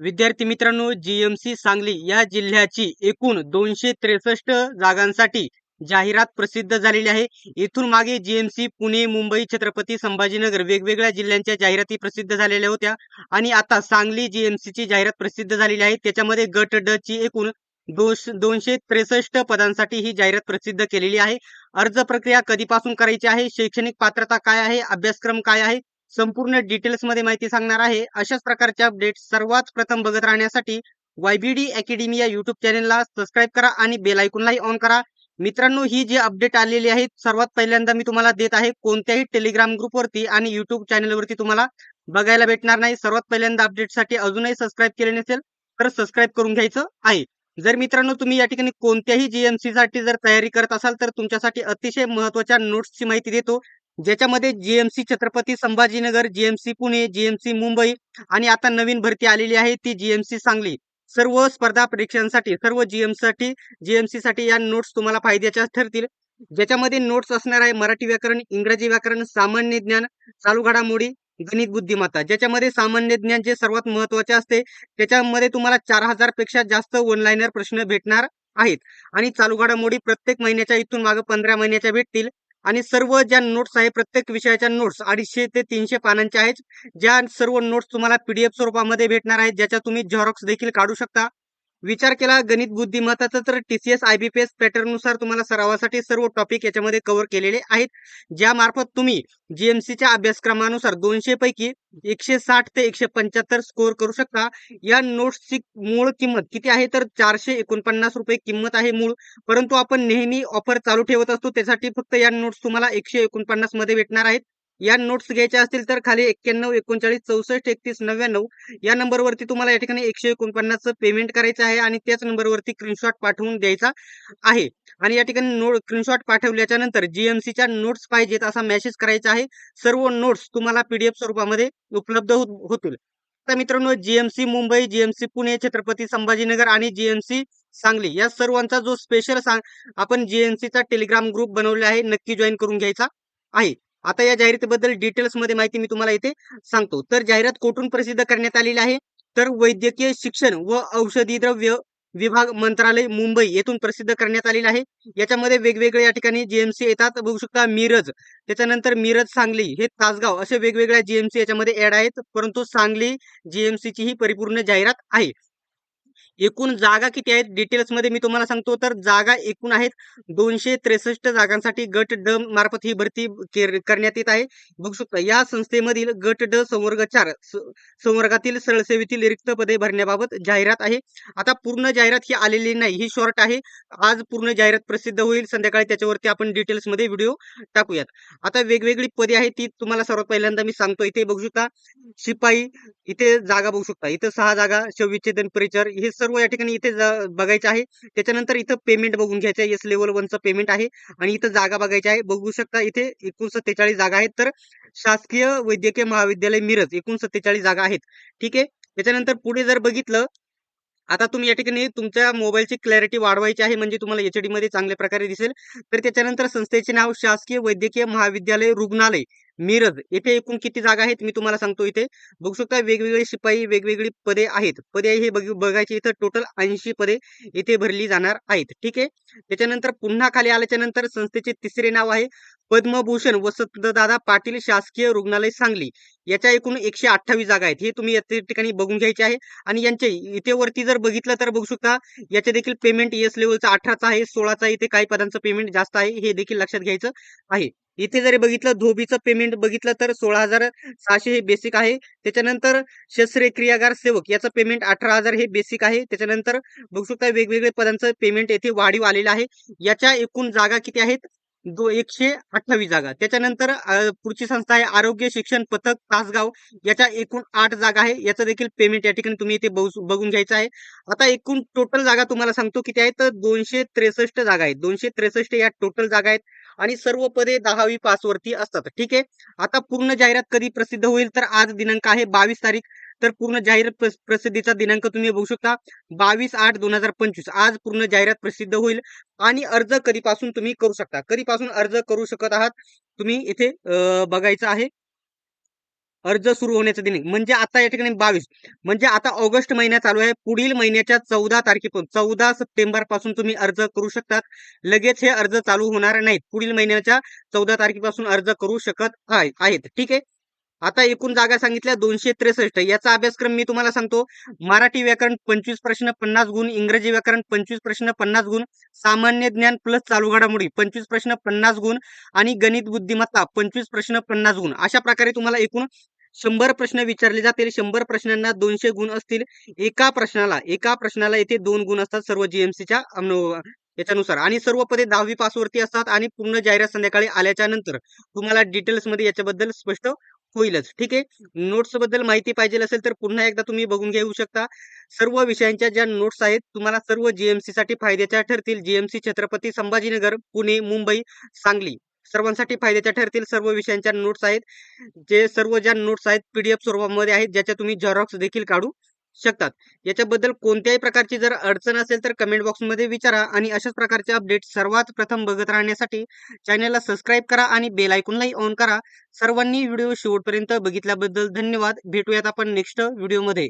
विद्यार्थी मित्रांनो जीएमसी सांगली या जिल्ह्याची एकूण दोनशे त्रेसष्ट जागांसाठी जाहिरात प्रसिद्ध झालेली आहे. इथून मागे जीएमसी पुणे मुंबई छत्रपती संभाजीनगर वेगवेगळ्या जिल्ह्यांच्या जाहिराती प्रसिद्ध झालेल्या होत्या. आणि आता सांगली जीएमसीची जाहिरात प्रसिद्ध झालेली आहे. त्याच्यामध्ये गट ड ची एकूण दोनशे त्रेसष्ट पदांसाठी ही जाहिरात प्रसिद्ध केलेली आहे. अर्ज प्रक्रिया कधीपासून करायची आहे? शैक्षणिक पात्रता काय आहे? अभ्यासक्रम काय आहे? संपूर्ण डिटेल्समध्ये माहिती सांगणार आहे. अशाच प्रकारच्या अपडेट सर्वात प्रथम बघत राहण्यासाठी वायबीडी अकॅडमी या युट्यूब चॅनेलला सबस्क्राईब करा आणि बेल आयकॉनलाही ऑन करा. मित्रांनो ही जी अपडेट आलेली आहे सर्वात पहिल्यांदा मी तुम्हाला देत आहे कोणत्याही टेलिग्राम ग्रुपवरती आणि युट्यूब चॅनेलवरती तुम्हाला बघायला भेटणार नाही. सर्वात पहिल्यांदा अपडेटसाठी अजूनही सबस्क्राईब केले नसेल तर सबस्क्राईब करून घ्यायचं आहे. जर मित्रांनो तुम्ही या ठिकाणी कोणत्याही जीएमसी साठी जर तयारी करत असाल तर तुमच्यासाठी अतिशय महत्त्वाच्या नोट्सची माहिती देतो. ज्याच्यामध्ये GMC Chhatrapati Sambhajinagar GMC Pune GMC Mumbai आणि आता नवीन भरती आलेली आहे ती जीएमसी सांगली. सर्व स्पर्धा परीक्षांसाठी सर्व जीएमसाठी जीएमसी साठी या नोट्स तुम्हाला फायद्याच्या ठरतील. ज्याच्यामध्ये नोट्स असणार आहे मराठी व्याकरण इंग्रजी व्याकरण सामान्य ज्ञान चालू घडामोडी गणित बुद्धिमत्ता. ज्याच्यामध्ये सामान्य ज्ञान जे सर्वात महत्त्वाचे असते त्याच्यामध्ये तुम्हाला चार हजारपेक्षा जास्त ऑनलाईनर प्रश्न भेटणार आहेत. आणि चालू घडामोडी प्रत्येक महिन्याच्या इथून मागे पंधरा महिन्याच्या भेटतील. आणि सर्व ज्या नोट्स आहे प्रत्येक विषयाच्या नोट्स अडीचशे ते तीनशे पानांच्या आहेत. ज्या सर्व नोट्स तुम्हाला पीडीएफ स्वरूपामध्ये भेटणार आहेत ज्याच्या तुम्ही झेरॉक्स देखील काढू शकता. विचार केला गणित बुद्धिमत्ताचा तर टीसीएस आयबीपीएस पॅटर्ननुसार तुम्हाला सरावासाठी सर्व टॉपिक याच्यामध्ये कव्हर केलेले आहेत. ज्यामार्फत तुम्ही जीएमसीच्या अभ्यासक्रमानुसार दोनशे पैकी एकशे साठ ते एकशे पंच्याहत्तर स्कोअर करू शकता. या नोट्सची मूळ किंमत किती आहे? तर चारशे एकोणपन्नास रुपये किंमत आहे मूळ. परंतु आपण नेहमी ऑफर चालू ठेवत असतो त्यासाठी फक्त या नोट्स तुम्हाला एकशे एकोणपन्नासमध्ये भेटणार आहेत. या नोट्स घ्यायच्या असतील तर खाली एक्क्याण्णव एकोणचाळीस चौसष्ट एकतीस नव्याण्णव या नंबरवरती तुम्हाला या ठिकाणी एकशे एकोणपन्नासचं पेमेंट करायचं आहे आणि त्याच नंबरवरती स्क्रीनशॉट पाठवून द्यायचा आहे. आणि या ठिकाणी नोट स्क्रीनशॉट पाठवल्याच्या नंतर जीएमसीच्या नोट्स पाहिजेत असा मेसेज करायचा आहे. सर्व नोट्स तुम्हाला पीडीएफ स्वरूपामध्ये उपलब्ध होतील. आता मित्रांनो जीएमसी मुंबई जीएमसी पुणे छत्रपती संभाजीनगर आणि जीएमसी सांगली या सर्वांचा जो स्पेशल सांग आपण जीएमसीचा टेलिग्राम ग्रुप बनवला आहे नक्की जॉईन करून घ्यायचा आहे. आता या जाहिरातीबद्दल डिटेल्समध्ये माहिती मी तुम्हाला इथे सांगतो. तर जाहिरात कोठून प्रसिद्ध करण्यात आलेली आहे? तर वैद्यकीय शिक्षण व औषधी द्रव्य विभाग मंत्रालय मुंबई येथून प्रसिद्ध करण्यात आलेले आहे. याच्यामध्ये वेगवेगळे या ठिकाणी जीएमसी येतात. बघू शकता मिरज त्याच्यानंतर मिरज सांगली हे तासगाव असे वेगवेगळ्या जीएमसी याच्यामध्ये ऍड आहेत. परंतु सांगली जीएमसीची ही परिपूर्ण जाहिरात आहे. एकूण जागा किती आहेत? डिटेल्समध्ये मी तुम्हाला सांगतो. तर जागा एकूण आहेत दोनशे त्रेसष्ट जागांसाठी गट ड मार्फत ही भरती करण्यात येत आहे. बघू शकता या संस्थेमधील गट ड संवर्ग चार संवर्गातील सरळसेवेतील रिक्त पदे भरण्याबाबत जाहिरात आहे. आता पूर्ण जाहिरात ही आलेली नाही ही शॉर्ट आहे. आज पूर्ण जाहिरात प्रसिद्ध होईल. संध्याकाळी त्याच्यावरती आपण डिटेल्समध्ये व्हिडिओ टाकूयात. आता वेगवेगळी पदे आहेत ती तुम्हाला सर्वात पहिल्यांदा मी सांगतो. इथे बघू शकता शिपाई इथे जागा बघू शकता. इथं सहा जागा शविच्छेदन परिचर हे सर्व या ठिकाणी इथे बघायचे आहे. त्याच्यानंतर इथं पेमेंट बघून घ्यायचं आहे. एस लेवल वनचं पेमेंट आहे. आणि इथं जागा बघायची आहे. बघू शकता इथे एकूण सत्तेचाळीस जागा आहेत. तर शासकीय वैद्यकीय महाविद्यालय मिरज एकूण सत्तेचाळीस जागा आहेत. ठीक आहे? त्याच्यानंतर पुढे जर बघितलं आता तुम्ही या ठिकाणी तुमच्या मोबाईलची क्लॅरिटी वाढवायची आहे म्हणजे तुम्हाला एच मध्ये चांगल्या प्रकारे दिसेल. तर त्याच्यानंतर संस्थेचे नाव शासकीय वैद्यकीय महाविद्यालय रुग्णालय मिरज. येथे एकूण किती जागा आहेत मी तुम्हाला सांगतो इथे. बघू शकता वेगवेगळे शिपाई वेगवेगळी पदे आहेत. पदे हे बघायचे इथं टोटल ऐंशी पदे इथे भरली जाणार आहेत. ठीक आहे? त्याच्यानंतर पुन्हा खाली आल्याच्यानंतर संस्थेचे तिसरे नाव आहे पद्मभूषण वसंतदादा पाटील शासकीय रुग्णालय सांगली. याच्या एकूण एकशे अठ्ठावीस जागा आहेत. हे तुम्ही या ठिकाणी बघून घ्यायचे आहे. आणि यांचे इथे वरती जर बघितलं तर बघू शकता याचे देखील पेमेंट एस लेवलचा अठराचा आहे सोळाचा इथे काही पदांचं पेमेंट जास्त आहे. हे देखील लक्षात घ्यायचं आहे. इथे जरी बघितलं धोबीचं पेमेंट बघितलं तर सोळा हजार सहाशे हे बेसिक आहे. त्याच्यानंतर शस्त्रक्रियागार सेवक याचं पेमेंट अठरा हजार हे बेसिक आहे. त्याच्यानंतर बघू शकता वेगवेगळे पदांचं पेमेंट येथे वाढीव आलेलं आहे. याच्या एकूण जागा किती आहेत? दो एकशे अठ्ठावीस जागा. त्याच्यानंतर पुढची संस्था आहे आरोग्य शिक्षण पथक तासगाव. याच्या एकूण आठ जागा आहे. याचं देखील पेमेंट या ठिकाणी तुम्ही इथे बघून घ्यायचं आहे. आता एकूण टोटल जागा तुम्हाला सांगतो किती आहेत? तर दोनशे त्रेसष्ट जागा आहेत. दोनशे त्रेसष्ट या टोटल जागा आहेत. आणि सर्व पदे दहावी पास वरती असतात. ठीक आहे? आता पूर्ण जाहिरात कधी प्रसिद्ध होईल तर आज दिनांक आहे बावीस तारीख. तर पूर्ण जाहिरात प्रसिद्धीचा दिनांक तुम्ही बघू शकता. बावीस आठ दोन हजार पंचवीस. आज पूर्ण जाहिरात प्रसिद्ध होईल आणि अर्ज कधीपासून तुम्ही करू शकता. कधीपासून अर्ज करू शकत आहात? तुम्ही इथे बघायचं आहे. अर्ज सुरू होण्याचा दिनांक म्हणजे आता या ठिकाणी बावीस. म्हणजे आता ऑगस्ट महिना चालू आहे. पुढील महिन्याच्या चौदा तारखेपासून चौदा सप्टेंबरपासून तुम्ही अर्ज करू शकतात. लगेच हे अर्ज चालू होणार नाहीत. पुढील महिन्याच्या चौदा तारखेपासून अर्ज करू शकत आहेत. ठीक आहे? आता एकूण जागा सांगितल्या दोनशे त्रेसष्ट. याचा अभ्यासक्रम मी तुम्हाला सांगतो. मराठी व्याकरण पंचवीस प्रश्न पन्नास गुण इंग्रजी व्याकरण पंचवीस प्रश्न पन्नास गुण सामान्य ज्ञान प्लस चालू घडामोडी पंचवीस प्रश्न पन्नास गुण आणि गणित बुद्धिमत्ता पंचवीस प्रश्न पन्नास गुण. अशा प्रकारे तुम्हाला एकूण शंभर प्रश्न विचारले जातील. शंभर प्रश्नांना दोनशे गुण असतील. एका प्रश्नाला एका प्रश्नाला येथे दोन गुण असतात सर्व जीएमसीच्या याच्यानुसार. आणि सर्व पदे दहावी पासवरती असतात आणि पूर्ण जाहिरात संध्याकाळी आल्याच्यानंतर तुम्हाला डिटेल्समध्ये याच्याबद्दल स्पष्ट होईलच. ठीक आहे? नोट्सबद्दल माहिती पाहिजे असेल तर पुन्हा एकदा तुम्ही बघून घेऊ शकता. सर्व विषयांच्या ज्या नोट्स आहेत तुम्हाला सर्व जीएमसी साठी फायद्याच्या ठरतील. जीएमसी छत्रपती संभाजीनगर पुणे मुंबई सांगली. सर्वांसाठी फायद्याच्या ठरतील सर्व विषयांच्या नोट्स आहेत. जे सर्व ज्या नोट्स आहेत पीडीएफ स्वरूपामध्ये आहेत ज्याच्या तुम्ही झेरॉक्स देखील काढू शकतात. याच्याबद्दल कोणत्याही प्रकारची जर अडचण असेल तर कमेंट बॉक्समध्ये विचारा आणि अशाच प्रकारचे अपडेट सर्वात प्रथम बघत राहण्यासाठी चॅनलला सबस्क्राईब करा आणि बेल आयकॉनलाही ऑन करा. सर्वांनी व्हिडिओ शेवटपर्यंत बघितल्याबद्दल धन्यवाद. भेटूयात आपण नेक्स्ट व्हिडिओमध्ये